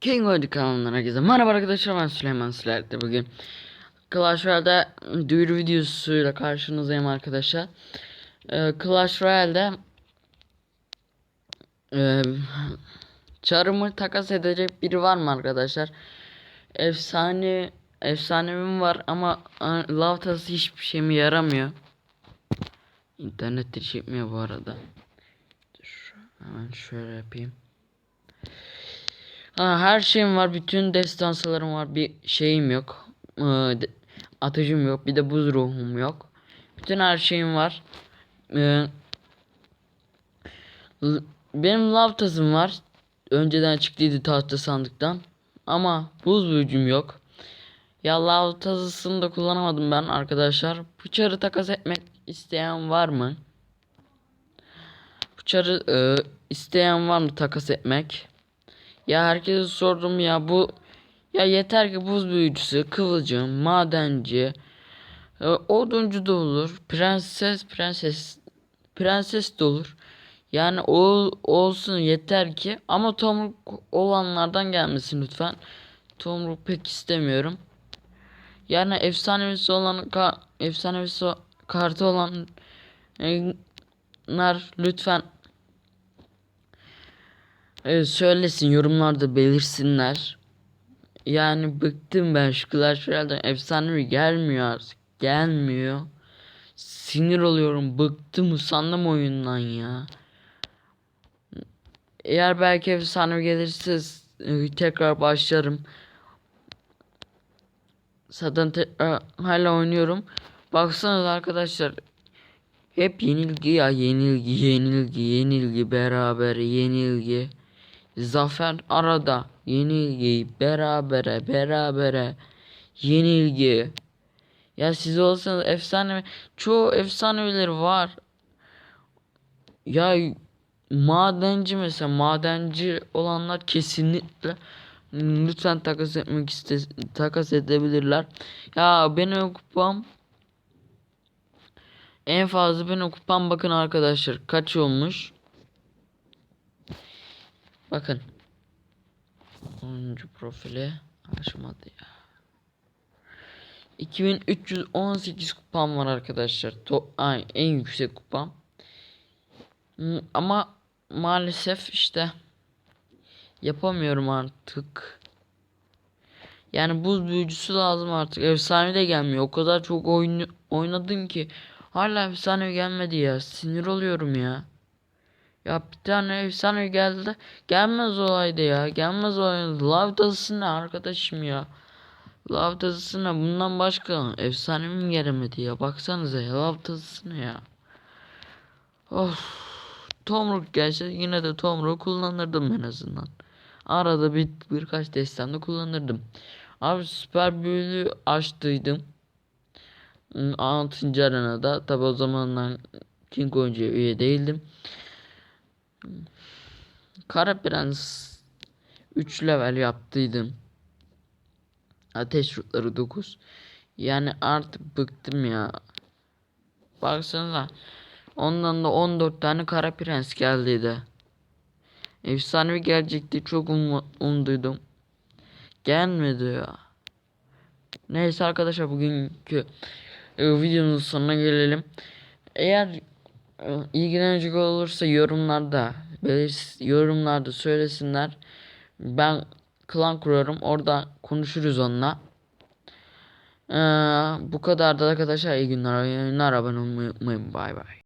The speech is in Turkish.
King Oydu kanalından herkese merhaba arkadaşlar ben Süleyman Siler'de bugün Clash Royale'de duyuru videosuyla karşınızdayım arkadaşlar. Ee, Clash Royale'de e, Çarımı takas edecek biri var mı arkadaşlar? Efsane Efsanevim var ama e, Lavtası hiçbir şeyime yaramıyor. İnternette çekmiyor bu arada. Dur, Hemen şöyle yapayım Her şeyim var. Bütün destansılarım var. Bir şeyim yok. Ee, yok. Bir de buz ruhum yok. Bütün her şeyim var. Ee, benim lav tazım var. Önceden çıktıydı tahta sandıktan. Ama buz büyücüm yok. Ya lav tazısını da kullanamadım ben arkadaşlar. Bıçarı takas etmek isteyen var mı? Bıçarı e, isteyen var mı takas etmek? Ya herkese sordum ya bu ya yeter ki buz büyücüsü, kıvılcım, madenci, e, oduncu da olur, prenses, prenses, prenses de olur. Yani o olsun yeter ki ama tomruk olanlardan gelmesin lütfen. Tomruk pek istemiyorum. Yani efsanevisi olan ka efsanevisi kartı olanlar lütfen e, söylesin yorumlarda belirsinler. Yani bıktım ben şu Clash Royale'den efsanevi gelmiyor artık. Gelmiyor. Sinir oluyorum. Bıktım usandım oyundan ya. Eğer belki efsanevi gelirse e, tekrar başlarım. Zaten tekrar hala oynuyorum. Baksanıza arkadaşlar. Hep yenilgi ya yenilgi yenilgi yenilgi beraber yenilgi. Zafer arada yenilgi berabere berabere yenilgi. Ya siz olsanız efsane çoğu efsaneleri var. Ya madenci mesela madenci olanlar kesinlikle lütfen takas etmek iste takas edebilirler. Ya benim kupam en fazla benim kupam bakın arkadaşlar kaç olmuş? Bakın. Oyuncu profili açmadı ya. 2318 kupam var arkadaşlar. To ay en yüksek kupam. Ama maalesef işte yapamıyorum artık. Yani buz büyücüsü lazım artık. Efsane de gelmiyor. O kadar çok oyun oynadım ki hala efsane gelmedi ya. Sinir oluyorum ya. Ya bir tane efsane geldi. Gelmez olaydı ya. Gelmez olaydı. Love dazısı ne arkadaşım ya. Love dazısı ne? Bundan başka efsane mi gelemedi ya. Baksanıza ya. Love dazısı ne ya. Of. Tomruk gelse yine de Tomruk kullanırdım en azından. Arada bir birkaç destanda kullanırdım. Abi süper büyülü açtıydım. 6. arenada. Tabi o zamanlar King oyuncuya üye değildim. Kara Prens 3 level yaptıydım. Ateş rutları 9. Yani artık bıktım ya. Baksanıza. Ondan da 14 tane Kara Prens geldiydi. Efsanevi gelecekti. Çok um umduydum. Gelmedi ya. Neyse arkadaşlar bugünkü e, videonun sonuna gelelim. Eğer ilgilenecek olursa yorumlarda belir yorumlarda söylesinler. Ben klan kuruyorum. Orada konuşuruz onunla. Ee, bu kadar da arkadaşlar iyi günler. günler. Abone olmayı unutmayın. Bay bay.